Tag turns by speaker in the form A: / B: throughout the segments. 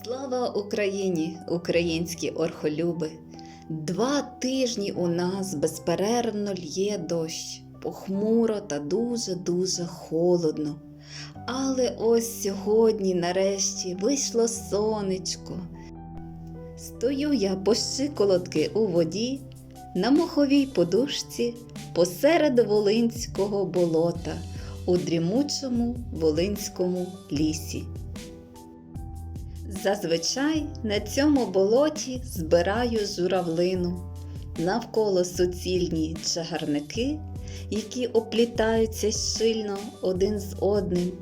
A: Слава Україні, українські орхолюби! Два тижні у нас безперервно лє дощ, похмуро та дуже-дуже холодно. Але ось сьогодні, нарешті, вийшло сонечко. Стою я по щиколотки у воді на моховій подушці посеред Волинського болота у дрімучому Волинському лісі. Зазвичай на цьому болоті збираю журавлину, навколо суцільні чагарники, які оплітаються щільно один з одним.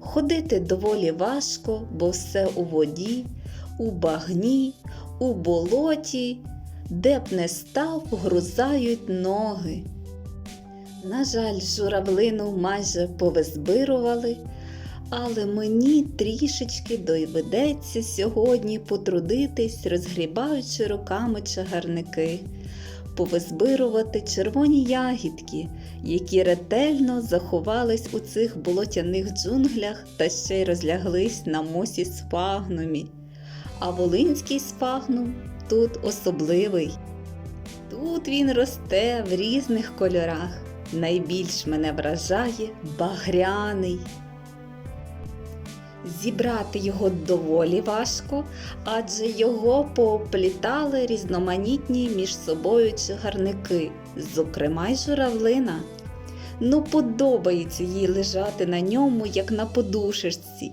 A: Ходити доволі важко, бо все у воді, у багні, у болоті, де б не став, грузають ноги. На жаль, журавлину майже повизбирували, але мені трішечки доведеться сьогодні потрудитись, розгрібаючи руками чагарники, повизбирувати червоні ягідки, які ретельно заховались у цих болотяних джунглях та ще й розляглись на мосі сфагнумі. А волинський сфагнум тут особливий. Тут він росте в різних кольорах. Найбільш мене вражає багряний. Зібрати його доволі важко, адже його пооплітали різноманітні між собою чагарники, зокрема й журавлина. Ну, подобається їй лежати на ньому, як на подушечці.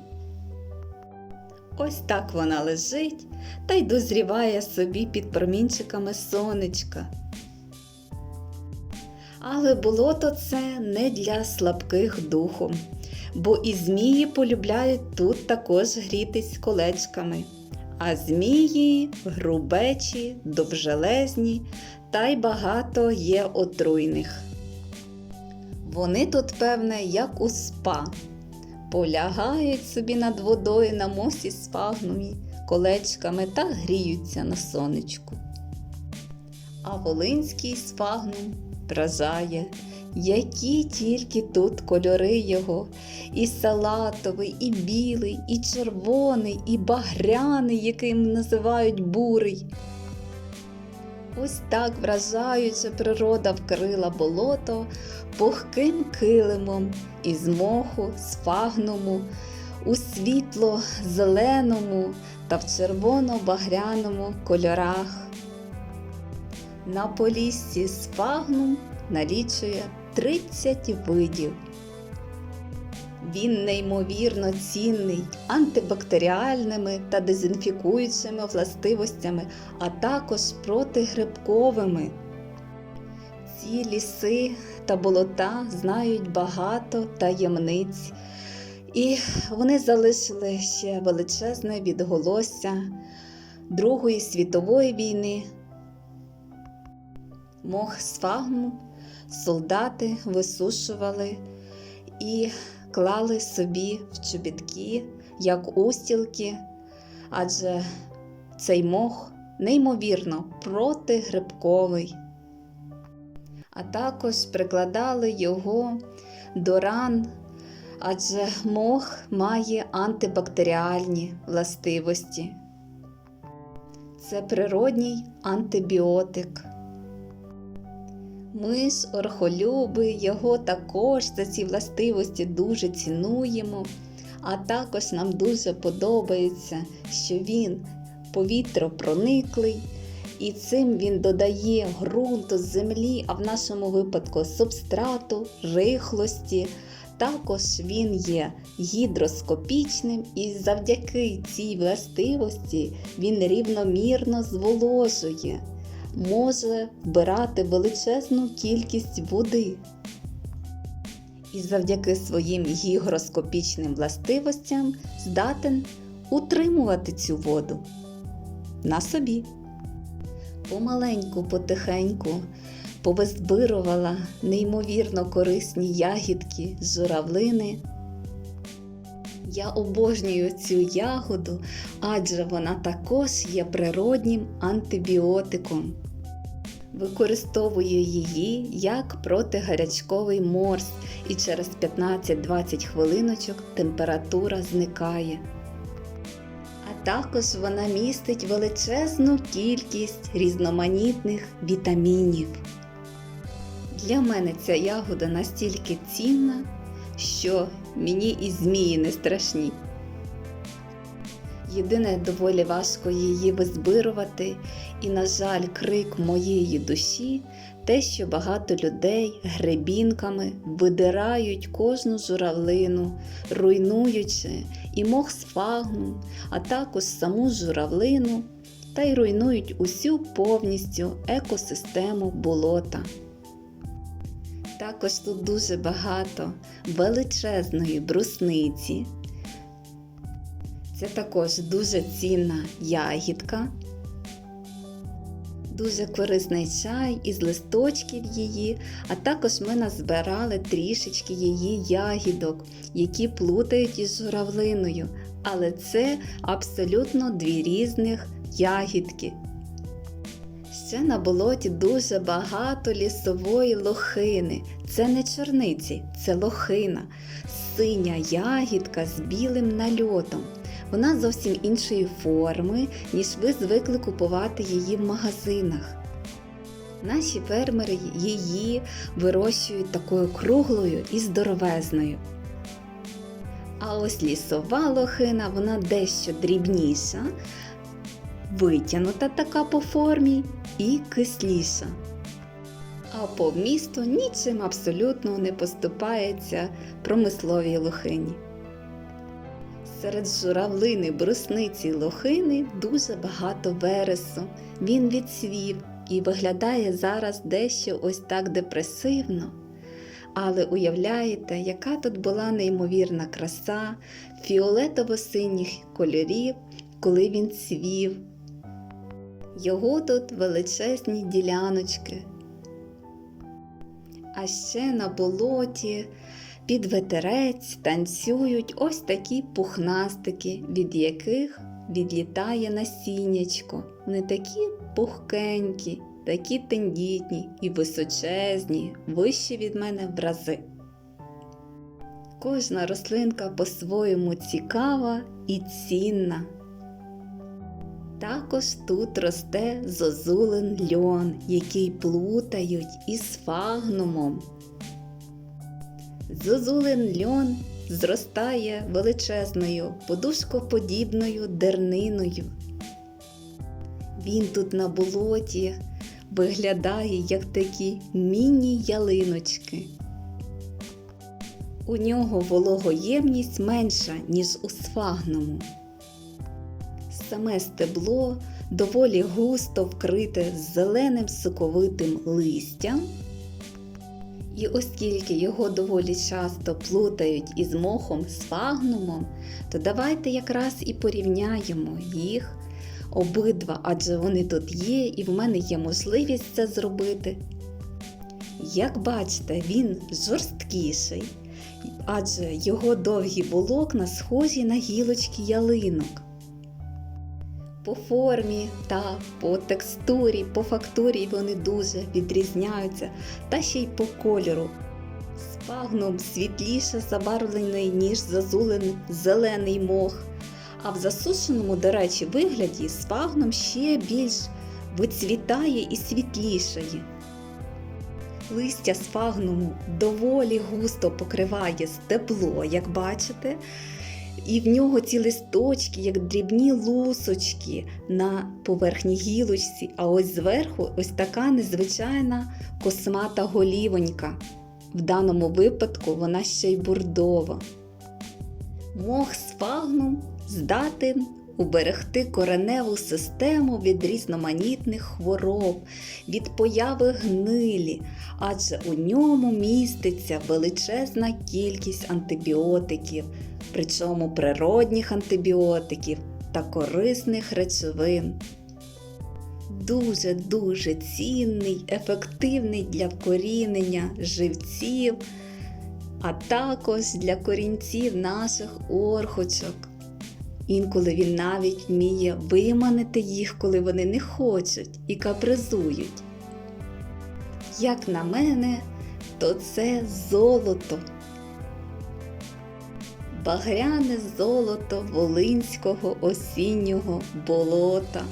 A: Ось так вона лежить та й дозріває собі під промінчиками сонечка. Але болото це не для слабких духом, бо і змії полюбляють тут також грітись колечками. А змії грубечі, довжелезні та й багато є отруйних. Вони тут, певне, як у спа, полягають собі над водою на мосі сфагнумі колечками та гріються на сонечку. А волинський сфагнум вражає, які тільки тут кольори його, і салатовий, і білий, і червоний, і багряний, яким називають бурий. Ось так вражаюча природа вкрила болото пухким килимом із моху, з фагнуму, у світло зеленому та в червоно-багряному кольорах. На поліссі сфагнум налічує 30 видів. Він неймовірно цінний антибактеріальними та дезінфікуючими властивостями, а також протигрибковими. Ці ліси та болота знають багато таємниць, і вони залишили ще величезне відголосся Другої світової війни. Мох сфагму солдати висушували і клали собі в чобітки, як устілки, адже цей мох неймовірно протигрибковий. А також прикладали його до ран, адже мох має антибактеріальні властивості. Це природній антибіотик. Ми ж орхолюби його також за ці властивості дуже цінуємо, а також нам дуже подобається, що він повітропрониклий, і цим він додає ґрунту з землі, а в нашому випадку субстрату, рихлості. Також він є гідроскопічним і завдяки цій властивості він рівномірно зволожує може вбирати величезну кількість води. І завдяки своїм гігроскопічним властивостям здатен утримувати цю воду на собі. Помаленьку, потихеньку повизбирувала неймовірно корисні ягідки журавлини. Я обожнюю цю ягоду, адже вона також є природнім антибіотиком. Використовую її як протигарячковий морс, і через 15-20 хвилиночок температура зникає. А також вона містить величезну кількість різноманітних вітамінів. Для мене ця ягода настільки цінна, що мені і змії не страшні. Єдине доволі важко її визбирувати, і, на жаль, крик моєї душі те, що багато людей гребінками видирають кожну журавлину, руйнуючи і мох сфагнум, а також саму журавлину, та й руйнують усю повністю екосистему болота. Також тут дуже багато величезної брусниці. Це також дуже цінна ягідка, дуже корисний чай із листочків її, а також ми назбирали трішечки її ягідок, які плутають із журавлиною. Але це абсолютно дві різних ягідки. Ще на болоті дуже багато лісової лохини. Це не чорниці, це лохина, синя ягідка з білим нальотом. Вона зовсім іншої форми, ніж ви звикли купувати її в магазинах. Наші фермери її вирощують такою круглою і здоровезною. А ось лісова лохина, вона дещо дрібніша, витягнута така по формі і кисліша. А по вмісту нічим абсолютно не поступається промисловій лохині. Серед журавлини, брусниці лохини дуже багато вересу. Він відсвів і виглядає зараз дещо ось так депресивно. Але уявляєте, яка тут була неймовірна краса фіолетово-синіх кольорів, коли він цвів. Його тут величезні діляночки. А ще на болоті під ветерець танцюють ось такі пухнастики, від яких відлітає насіннячко. Вони такі пухкенькі, такі тендітні і височезні, вищі від мене в рази. Кожна рослинка по-своєму цікава і цінна. Також тут росте зозулин льон, який плутають із фагнумом. Зозулин льон зростає величезною подушкоподібною дерниною. Він тут на болоті виглядає як такі міні-ялиночки. У нього вологоємність менша, ніж у сфагному. Саме стебло доволі густо вкрите зеленим соковитим листям. І оскільки його доволі часто плутають із мохом сфагнумом, то давайте якраз і порівняємо їх обидва, адже вони тут є, і в мене є можливість це зробити. Як бачите, він жорсткіший, адже його довгі волокна схожі на гілочки ялинок. По формі та по текстурі, по фактурі вони дуже відрізняються, та ще й по кольору. Спагнум світліше забарвлений, ніж зазулен зелений мох. А в засушеному, до речі, вигляді сфагном ще більш вицвітає і світлішає. Листя сфагнуму доволі густо покриває стебло, як бачите. І в нього ці листочки, як дрібні лусочки на поверхні гілочці, а ось зверху ось така незвичайна космата голівонька. В даному випадку вона ще й бурдова. Мох сфагнум здатен уберегти кореневу систему від різноманітних хвороб, від появи гнилі, адже у ньому міститься величезна кількість антибіотиків, причому природних антибіотиків та корисних речовин. Дуже-дуже цінний, ефективний для вкорінення живців, а також для корінців наших орхочок. Інколи він навіть вміє виманити їх, коли вони не хочуть і капризують. Як на мене, то це золото. Багряне золото волинського осіннього болота.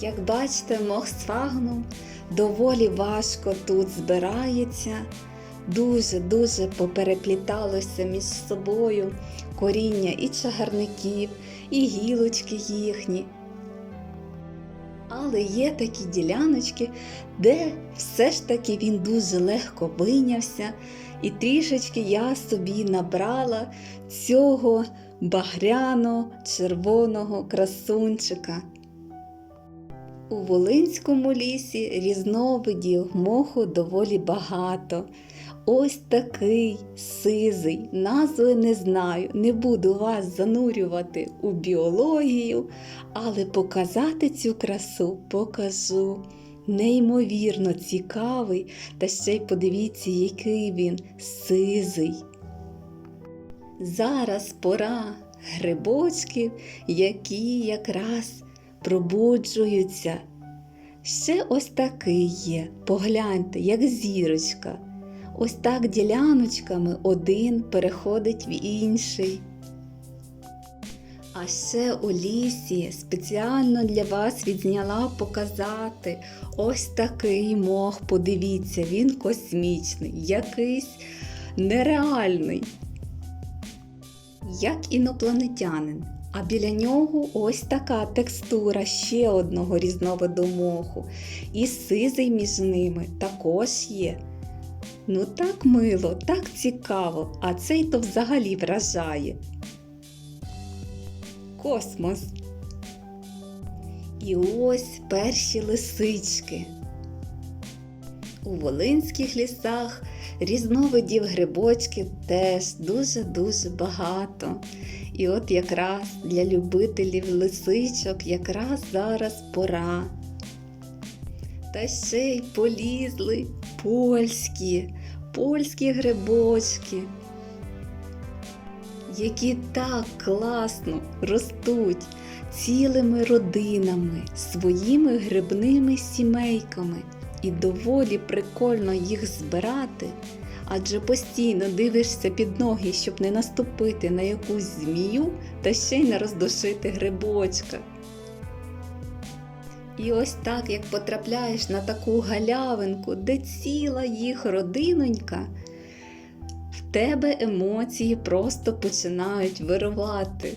A: Як бачите, Мохсфагну доволі важко тут збирається, дуже-дуже поперепліталося між собою коріння і чагарників, і гілочки їхні. Але є такі діляночки, де все ж таки він дуже легко вийнявся, і трішечки я собі набрала цього багряно-червоного красунчика. У Волинському лісі різновидів моху доволі багато. Ось такий сизий, назви не знаю, не буду вас занурювати у біологію, але показати цю красу покажу. Неймовірно цікавий, та ще й подивіться, який він сизий. Зараз пора грибочків, які якраз пробуджуються. Ще ось такий є. Погляньте, як зірочка. Ось так діляночками один переходить в інший. А ще у лісі спеціально для вас відзняла показати ось такий мох. Подивіться, він космічний, якийсь нереальний, як інопланетянин. А біля нього ось така текстура ще одного різновиду моху. І сизий між ними також є. Ну так мило, так цікаво, а цей то взагалі вражає. Космос. І ось перші лисички. У Волинських лісах різновидів грибочків теж дуже-дуже багато. І от якраз для любителів лисичок якраз зараз пора. Та ще й полізли польські, польські грибочки, які так класно ростуть цілими родинами, своїми грибними сімейками. І доволі прикольно їх збирати, адже постійно дивишся під ноги, щоб не наступити на якусь змію та ще й не роздушити грибочка. І ось так, як потрапляєш на таку галявинку, де ціла їх родинонька, в тебе емоції просто починають вирувати.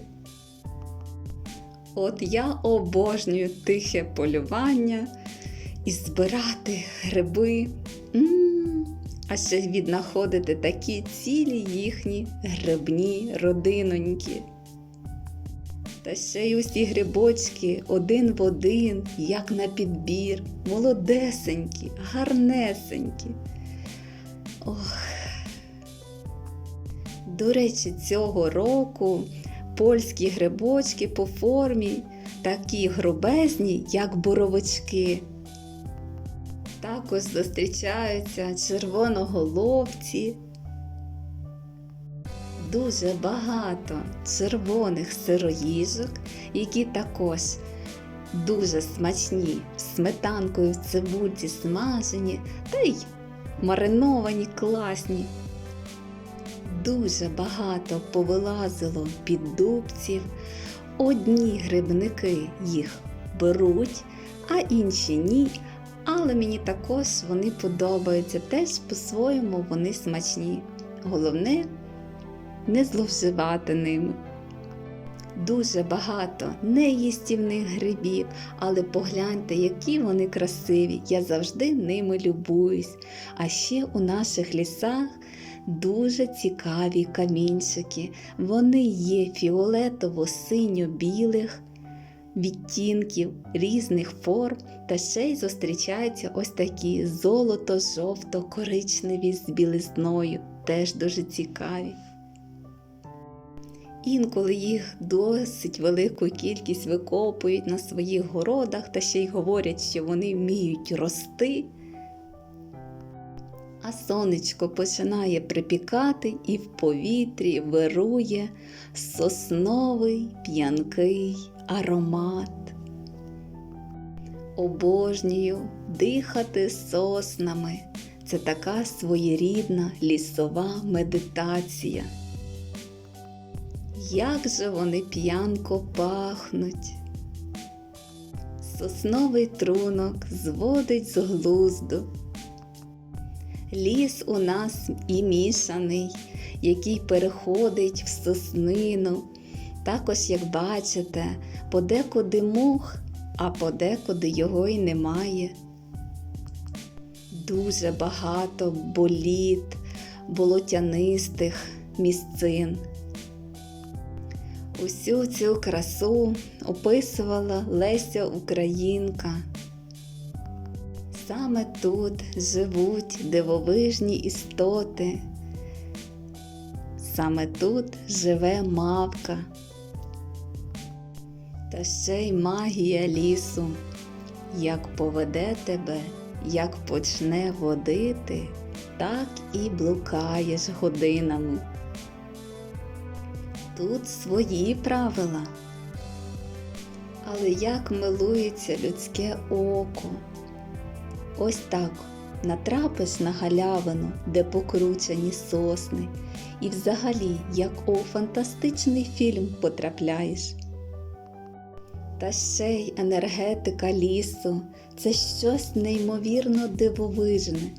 A: От я обожнюю тихе полювання і збирати гриби. А ще віднаходити такі цілі їхні грибні родиноньки. Та ще й усі грибочки один в один, як на підбір, молодесенькі, гарнесенькі. Ох. До речі, цього року польські грибочки по формі такі грубезні, як боровички. Також зустрічаються червоноголовці. Дуже багато червоних сироїжок, які також дуже смачні, сметанкою в цибульці смажені та й мариновані класні. Дуже багато повилазило під дубців. Одні грибники їх беруть, а інші ні. Але мені також вони подобаються, теж по-своєму вони смачні. Головне не зловживати ними. Дуже багато неїстівних грибів, але погляньте, які вони красиві. Я завжди ними любуюсь. А ще у наших лісах дуже цікаві камінчики. Вони є фіолетово-синьо-білих відтінків різних форм, та ще й зустрічаються ось такі золото-жовто-коричневі з білизною, теж дуже цікаві. Інколи їх досить велику кількість викопують на своїх городах та ще й говорять, що вони вміють рости. А сонечко починає припікати і в повітрі вирує сосновий п'янкий аромат. Обожнюю дихати соснами. Це така своєрідна лісова медитація. Як же вони п'янко пахнуть. Сосновий трунок зводить з глузду. Ліс у нас і мішаний, який переходить в соснину. Також, як бачите, подекуди мох, а подекуди його й немає. Дуже багато боліт, болотянистих місцин. Усю цю красу описувала Леся Українка. Саме тут живуть дивовижні істоти. Саме тут живе мавка. Та ще й магія лісу, як поведе тебе, як почне водити, так і блукаєш годинами. Тут свої правила. Але як милується людське око. Ось так натрапиш на галявину, де покручені сосни, і взагалі, як у фантастичний фільм потрапляєш. Та ще й енергетика лісу це щось неймовірно дивовижне.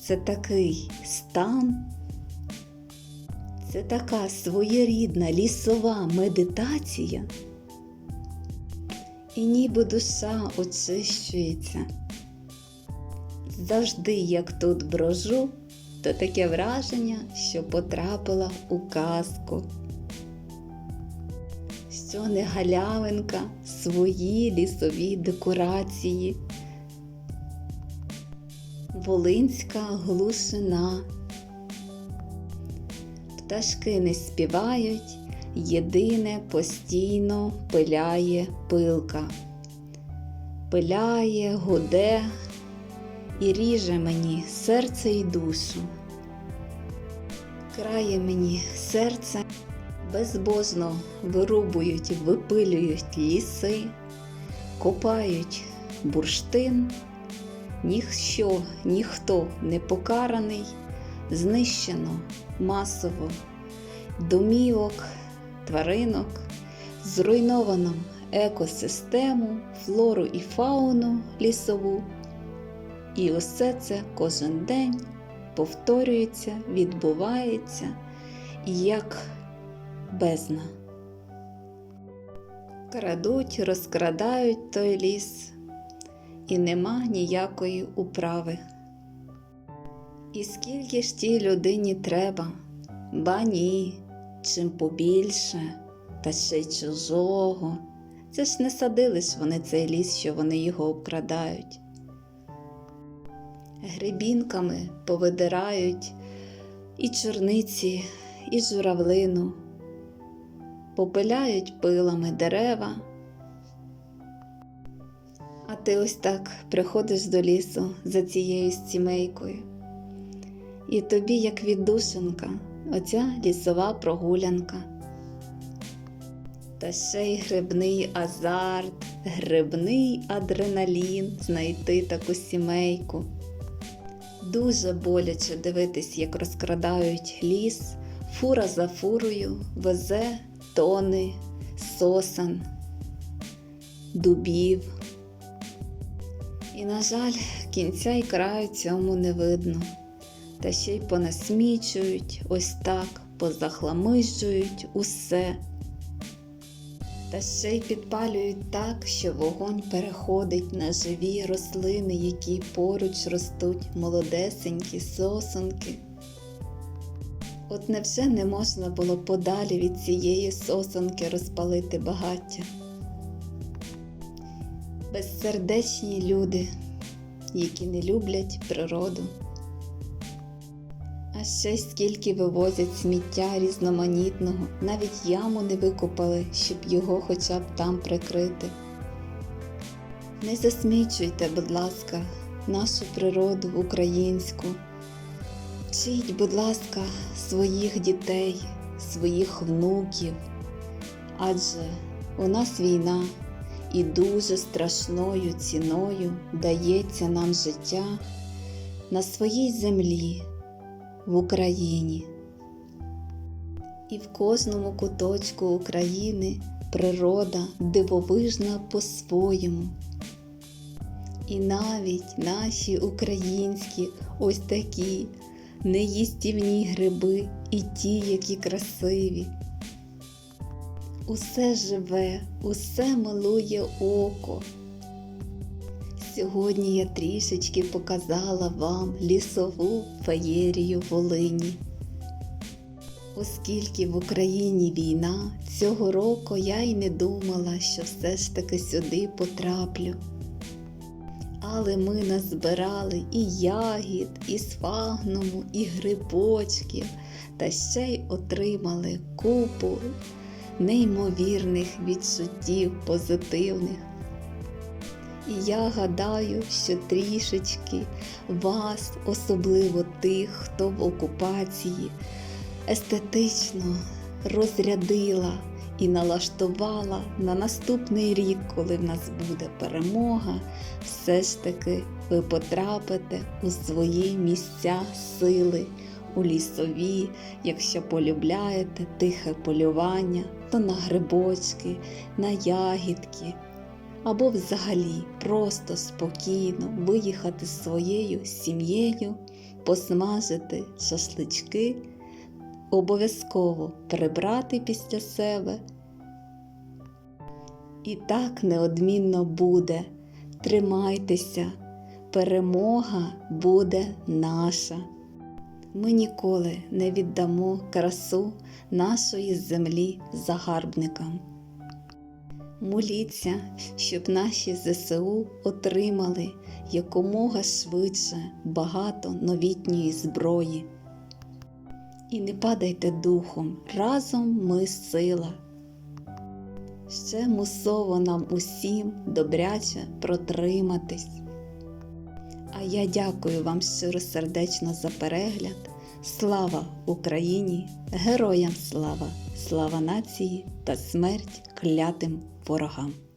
A: Це такий стан, це така своєрідна лісова медитація. І ніби душа очищується. Завжди, як тут брожу, то таке враження, що потрапила у казку. Що не галявинка, свої лісові декорації, Волинська глушина. Пташки не співають, єдине постійно пиляє пилка. Пиляє, гуде і ріже мені серце і душу. Крає мені серце, безбожно вирубують, випилюють ліси, копають бурштин, ніщо, ніхто не покараний, знищено масово домівок, тваринок, зруйновано екосистему, флору і фауну лісову. І усе це кожен день повторюється, відбувається як бездна. Крадуть, розкрадають той ліс, і нема ніякої управи. І скільки ж тій людині треба, ба ні, чим побільше, та ще й чужого. Це ж не садили вони цей ліс, що вони його обкрадають. Грибінками повидирають і чорниці, і журавлину, попиляють пилами дерева. А ти ось так приходиш до лісу за цією сімейкою. І тобі, як віддушинка, оця лісова прогулянка. Та ще й грибний азарт, грибний адреналін знайти таку сімейку. Дуже боляче дивитись, як розкрадають ліс, фура за фурою везе тони, сосен, дубів. І, на жаль, кінця і краю цьому не видно. Та ще й понасмічують, ось так, позахламижують усе. Та ще й підпалюють так, що вогонь переходить на живі рослини, які поруч ростуть молодесенькі сосонки. От невже не можна було подалі від цієї сосонки розпалити багаття? Безсердечні люди, які не люблять природу. А ще скільки вивозять сміття різноманітного, навіть яму не викопали, щоб його хоча б там прикрити. Не засмічуйте, будь ласка, нашу природу українську. Вчіть, будь ласка, своїх дітей, своїх внуків, адже у нас війна і дуже страшною ціною дається нам життя на своїй землі в Україні. І в кожному куточку України природа дивовижна по-своєму. І навіть наші українські ось такі неїстівні гриби і ті, які красиві. Усе живе, усе милує око. Сьогодні я трішечки показала вам лісову феєрію Волині. Оскільки в Україні війна, цього року я й не думала, що все ж таки сюди потраплю. Але ми назбирали і ягід, і сфагнуму, і грибочків, та ще й отримали купу неймовірних відчуттів позитивних. І я гадаю, що трішечки вас, особливо тих, хто в окупації, естетично розрядила і налаштувала на наступний рік, коли в нас буде перемога, все ж таки ви потрапите у свої місця сили, у лісові, якщо полюбляєте тихе полювання, то на грибочки, на ягідки. Або взагалі просто спокійно виїхати з своєю сім'єю, посмажити шашлички, обов'язково прибрати після себе. І так неодмінно буде. Тримайтеся, перемога буде наша. Ми ніколи не віддамо красу нашої землі загарбникам. Моліться, щоб наші ЗСУ отримали якомога швидше багато новітньої зброї. І не падайте духом, разом ми сила. Ще мусово нам усім добряче протриматись. А я дякую вам щиросердечно за перегляд. Слава Україні! Героям слава! Слава нації та смерть клятим ворогам!